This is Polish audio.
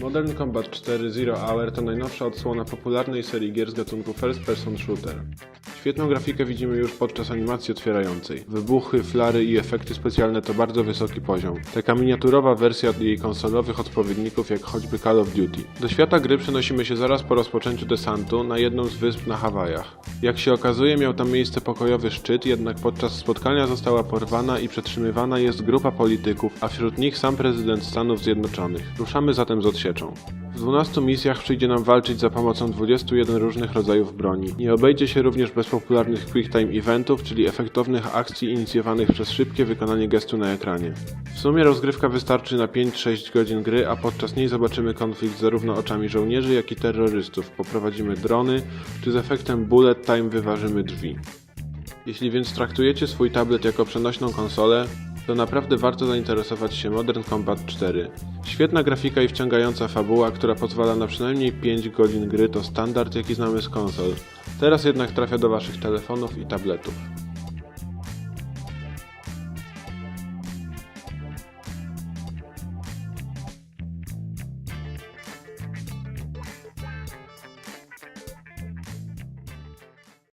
Modern Combat 4 Zero Hour to najnowsza odsłona popularnej serii gier z gatunku First Person Shooter. Świetną grafikę widzimy już podczas animacji otwierającej. Wybuchy, flary i efekty specjalne to bardzo wysoki poziom. Taka miniaturowa wersja jej konsolowych odpowiedników jak choćby Call of Duty. Do świata gry przenosimy się zaraz po rozpoczęciu desantu na jedną z wysp na Hawajach. Jak się okazuje miał tam miejsce pokojowy szczyt, jednak podczas spotkania została porwana i przetrzymywana jest grupa polityków, a wśród nich sam prezydent Stanów Zjednoczonych. Ruszamy zatem z odsieczą. W 12 misjach przyjdzie nam walczyć za pomocą 21 różnych rodzajów broni. Nie obejdzie się również bez popularnych Quick Time Eventów, czyli efektownych akcji inicjowanych przez szybkie wykonanie gestu na ekranie. W sumie rozgrywka wystarczy na 5-6 godzin gry, a podczas niej zobaczymy konflikt zarówno oczami żołnierzy, jak i terrorystów. Poprowadzimy drony, czy z efektem bullet time wyważymy drzwi. Jeśli więc traktujecie swój tablet jako przenośną konsolę, to naprawdę warto zainteresować się Modern Combat 4. Świetna grafika i wciągająca fabuła, która pozwala na przynajmniej 5 godzin gry to standard jaki znamy z konsol. Teraz jednak trafia do waszych telefonów i tabletów.